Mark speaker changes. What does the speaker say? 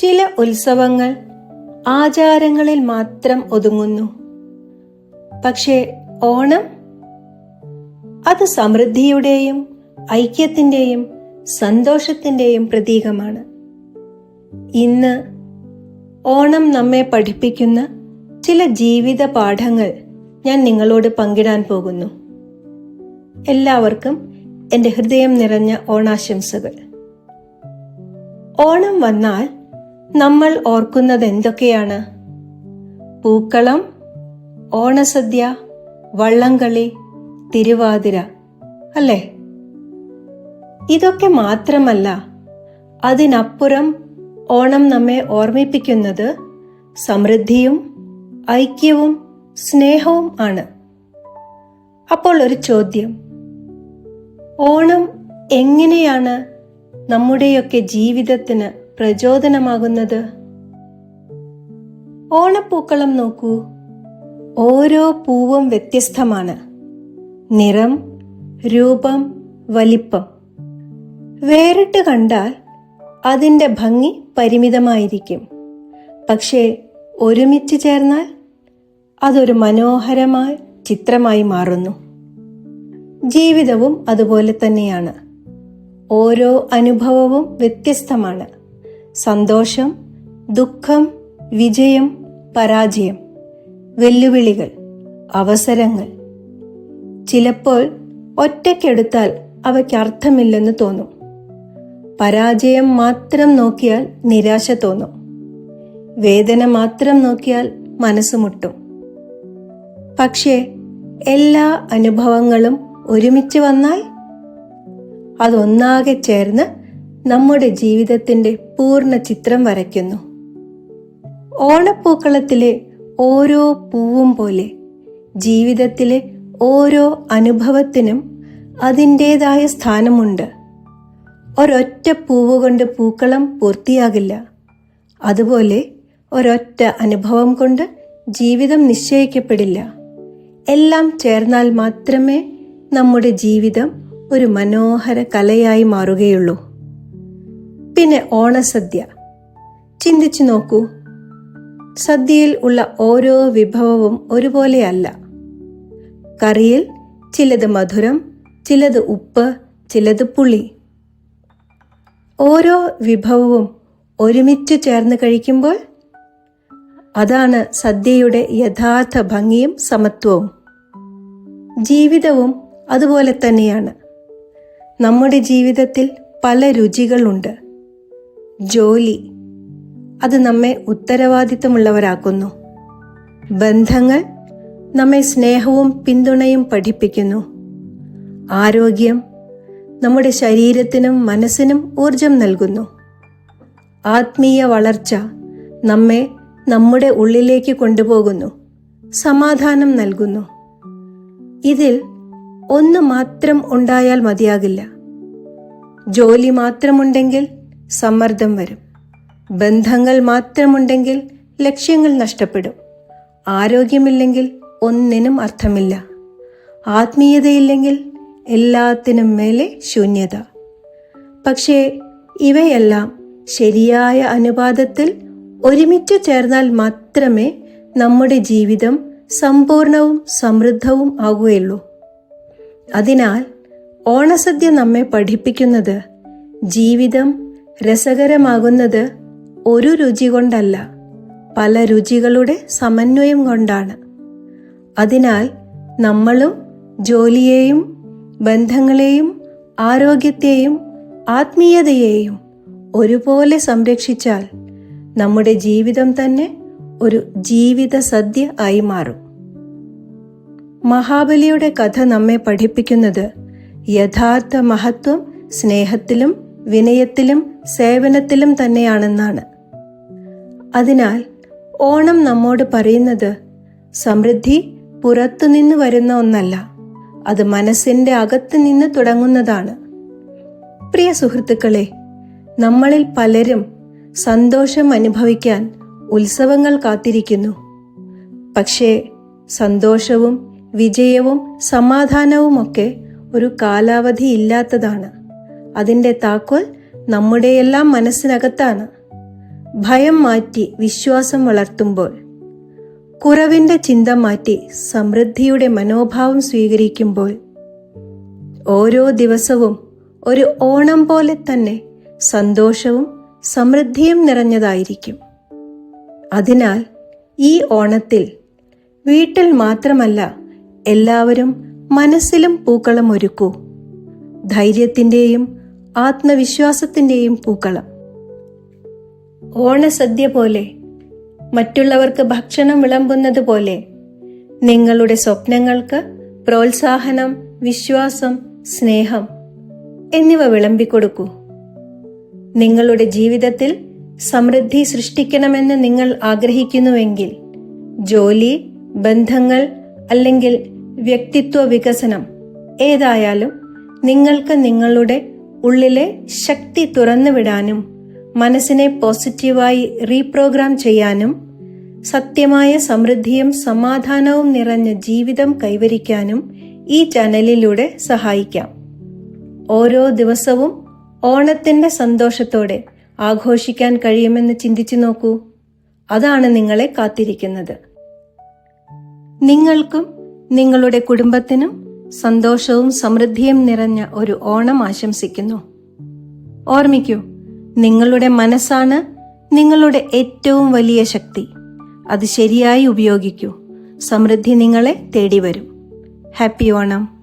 Speaker 1: ചില ഉത്സവങ്ങൾ ആചാരങ്ങളിൽ മാത്രം ഒതുങ്ങുന്നു. പക്ഷേ ഓണം അത് സമൃദ്ധിയുടെയും ഐക്യത്തിന്റെയും സന്തോഷത്തിന്റെയും പ്രതീകമാണ്. ഇന്ന് ഓണം നമ്മെ പഠിപ്പിക്കുന്ന ചില ജീവിത പാഠങ്ങൾ ഞാൻ നിങ്ങളോട് പങ്കിടാൻ പോകുന്നു. എല്ലാവർക്കും എന്റെ ഹൃദയം നിറഞ്ഞ ഓണാശംസകൾ. ഓണം വന്നാൽ നമ്മൾ ഓർക്കുന്നത് എന്തൊക്കെയാണ് പൂക്കളം ഓണസദ്യ വള്ളംകളി തിരുവാതിര അല്ലേ? ഇതൊക്കെ മാത്രമല്ല അതിനപ്പുറം ഓണം നമ്മെ ഓർമ്മിപ്പിക്കുന്നത് സമൃദ്ധിയും ഐക്യവും സ്നേഹവും ആണ്. അപ്പോൾ ഒരു ചോദ്യം. ഓണം എങ്ങനെയാണ് നമ്മുടെയൊക്കെ ജീവിതത്തിന് പ്രചോദനമാകുന്നത്? ഓണപ്പൂക്കളം നോക്കൂ. ഓരോ പൂവും വ്യത്യസ്തമാണ്. നിറം രൂപം വലിപ്പം. വേറിട്ട് കണ്ടാൽ അതിന്റെ ഭംഗി പരിമിതമായിരിക്കും. പക്ഷേ ഒരുമിച്ച് ചേർന്നാൽ അതൊരു മനോഹരമായ ചിത്രമായി മാറുന്നു. ജീവിതവും അതുപോലെ തന്നെയാണ്. ഓരോ അനുഭവവും വ്യത്യസ്തമാണ്. സന്തോഷം ദുഃഖം വിജയം പരാജയം വെല്ലുവിളികൾ അവസരങ്ങൾ. ചിലപ്പോൾ ഒറ്റയ്ക്കെടുത്താൽ അവയ്ക്ക് അർത്ഥമില്ലെന്ന് തോന്നും. പരാജയം മാത്രം നോക്കിയാൽ നിരാശ തോന്നും. വേദന മാത്രം നോക്കിയാൽ മനസ്സ് മുട്ടും. പക്ഷേ എല്ലാ അനുഭവങ്ങളും ഒരുമിച്ച് വന്നാൽ അതൊന്നാകെ ചേർന്ന് നമ്മുടെ ജീവിതത്തിന്റെ പൂർണ ചിത്രം വരയ്ക്കുന്നു. ഓണപ്പൂക്കളത്തിലെ ഓരോ പൂവും പോലെ ജീവിതത്തിലെ ഓരോ അനുഭവത്തിനും അതിന്റേതായ സ്ഥാനമുണ്ട്. ഒരൊറ്റ പൂവ് കൊണ്ട് പൂക്കളം പൂർത്തിയാകില്ല. അതുപോലെ ഒരൊറ്റ അനുഭവം കൊണ്ട് ജീവിതം നിശ്ചയിക്കപ്പെടില്ല. എല്ലാം ചേർന്നാൽ മാത്രമേ നമ്മുടെ ജീവിതം ഒരു മനോഹര കലയായി മാറുകയുള്ളൂ. പിന്നെ ഓണസദ്യ. ചിന്തിച്ചു നോക്കൂ. സദ്യയിൽ ഉള്ള ഓരോ വിഭവവും ഒരുപോലെയല്ല. കറിയിൽ ചിലത് മധുരം ചിലത് ഉപ്പ് ചിലത് പുളി. ഓരോ വിഭവവും ഒരുമിച്ച് ചേർന്ന് കഴിക്കുമ്പോൾ അതാണ് സദ്യയുടെ യഥാർത്ഥ ഭംഗിയും സമത്വവും. ജീവിതവും അതുപോലെ തന്നെയാണ്. നമ്മുടെ ജീവിതത്തിൽ പല രുചികളുണ്ട്. ജോലി. അത് നമ്മെ ഉത്തരവാദിത്തമുള്ളവരാക്കുന്നു. ബന്ധങ്ങൾ നമ്മെ സ്നേഹവും പിന്തുണയും പഠിപ്പിക്കുന്നു. ആരോഗ്യം നമ്മുടെ ശരീരത്തിനും മനസ്സിനും ഊർജം നൽകുന്നു. ആത്മീയ വളർച്ച നമ്മെ നമ്മുടെ ഉള്ളിലേക്ക് കൊണ്ടുപോകുന്നു. സമാധാനം നൽകുന്നു. ഇതിൽ ഒന്ന് മാത്രം ഉണ്ടായാൽ മതിയാകില്ല. ജോലി മാത്രമുണ്ടെങ്കിൽ സമ്മർദ്ദം വരും. ബന്ധങ്ങൾ മാത്രമുണ്ടെങ്കിൽ ലക്ഷ്യങ്ങൾ നഷ്ടപ്പെടും. ആരോഗ്യമില്ലെങ്കിൽ ഒന്നിനും അർത്ഥമില്ല. ആത്മീയതയില്ലെങ്കിൽ എല്ലാത്തിനും മേലെ ശൂന്യത. പക്ഷേ ഇവയെല്ലാം ശരിയായ അനുപാതത്തിൽ ഒരുമിച്ച് ചേർന്നാൽ മാത്രമേ നമ്മുടെ ജീവിതം സമ്പൂർണവും സമൃദ്ധവും ആകുകയുള്ളൂ അതിനാൽ ഓണസദ്യ നമ്മെ പഠിപ്പിക്കുന്നത് ജീവിതം രസകരമാകുന്നത് ഒരു രുചി കൊണ്ടല്ല പല രുചികളുടെ സമന്വയം കൊണ്ടാണ്. അതിനാൽ നമ്മളും ജോലിയെയും ബന്ധങ്ങളെയും ആരോഗ്യത്തെയും ആത്മീയതയെയും ഒരുപോലെ സംരക്ഷിച്ചാൽ നമ്മുടെ ജീവിതം തന്നെ ഒരു ജീവിത സദ്യ ആയി മാറും. മഹാബലിയുടെ കഥ നമ്മെ പഠിപ്പിക്കുന്നത് യഥാർത്ഥ മഹത്വം സ്നേഹത്തിലും വിനയത്തിലും സേവനത്തിലും തന്നെയാണെന്നാണ്. അതിനാൽ ഓണം നമ്മോട് പറയുന്നത് സമൃദ്ധി പുറത്തുനിന്ന് വരുന്ന ഒന്നല്ല അത് മനസ്സിന്റെ അകത്ത് നിന്ന് തുടങ്ങുന്നതാണ്. പ്രിയ സുഹൃത്തുക്കളെ നമ്മളിൽ പലരും സന്തോഷം അനുഭവിക്കാൻ ഉത്സവങ്ങൾ കാത്തിരിക്കുന്നു. പക്ഷേ സന്തോഷവും വിജയവും സമാധാനവും ഒക്കെ ഒരു കാലാവധി ഇല്ലാത്തതാണ്. അതിന്റെ താക്കോൽ നമ്മുടെയെല്ലാം മനസ്സിനകത്താണ്. ഭയം മാറ്റി വിശ്വാസം വളർത്തുമ്പോൾ കുറവിന്റെ ചിന്ത മാറ്റി സമൃദ്ധിയുടെ മനോഭാവം സ്വീകരിക്കുമ്പോൾ ഓരോ ദിവസവും ഒരു ഓണം പോലെ തന്നെ സന്തോഷവും സമൃദ്ധിയും നിറഞ്ഞതായിരിക്കും. അതിനാൽ ഈ ഓണത്തിൽ വീട്ടിൽ മാത്രമല്ല എല്ലാവരും മനസ്സിലും പൂക്കളം ഒരുക്കൂ. ധൈര്യത്തിന്റെയും ആത്മവിശ്വാസത്തിന്റെയും പൂക്കളം. ഓണസദ്യ പോലെ മറ്റുള്ളവർക്ക് ഭക്ഷണം വിളമ്പുന്നത് പോലെ നിങ്ങളുടെ സ്വപ്നങ്ങൾക്ക് പ്രോത്സാഹനം വിശ്വാസം സ്നേഹം എന്നിവ വിളമ്പിക്കൊടുക്കൂ. നിങ്ങളുടെ ജീവിതത്തിൽ സമൃദ്ധി സൃഷ്ടിക്കണമെന്ന് നിങ്ങൾ ആഗ്രഹിക്കുന്നുവെങ്കിൽ ജോലി ബന്ധങ്ങൾ അല്ലെങ്കിൽ വ്യക്തിത്വ വികസനം ഏതായാലും നിങ്ങൾക്ക് നിങ്ങളുടെ ഉള്ളിലെ ശക്തി തുറന്നുവിടാനും മനസ്സിനെ പോസിറ്റീവായി റീപ്രോഗ്രാം ചെയ്യാനും സത്യമായ സമൃദ്ധിയും സമാധാനവും നിറഞ്ഞ ജീവിതം കൈവരിക്കാനും ഈ ചാനലിലൂടെ സഹായിക്കാം. ഓരോ ദിവസവും ഓണത്തിന്റെ സന്തോഷത്തോടെ ആഘോഷിക്കാൻ കഴിയുമെന്ന് ചിന്തിച്ചു നോക്കൂ. അതാണ് നിങ്ങളെ കാത്തിരിക്കുന്നത്. നിങ്ങൾക്കും നിങ്ങളുടെ കുടുംബത്തിനും സന്തോഷവും സമൃദ്ധിയും നിറഞ്ഞ ഒരു ഓണം ആശംസിക്കുന്നു. ഓർമ്മിക്കൂ നിങ്ങളുടെ മനസ്സാണ് നിങ്ങളുടെ ഏറ്റവും വലിയ ശക്തി. അത് ശരിയായി ഉപയോഗിക്കൂ. സമൃദ്ധി നിങ്ങളെ തേടി വരും ഹാപ്പി ഓണം.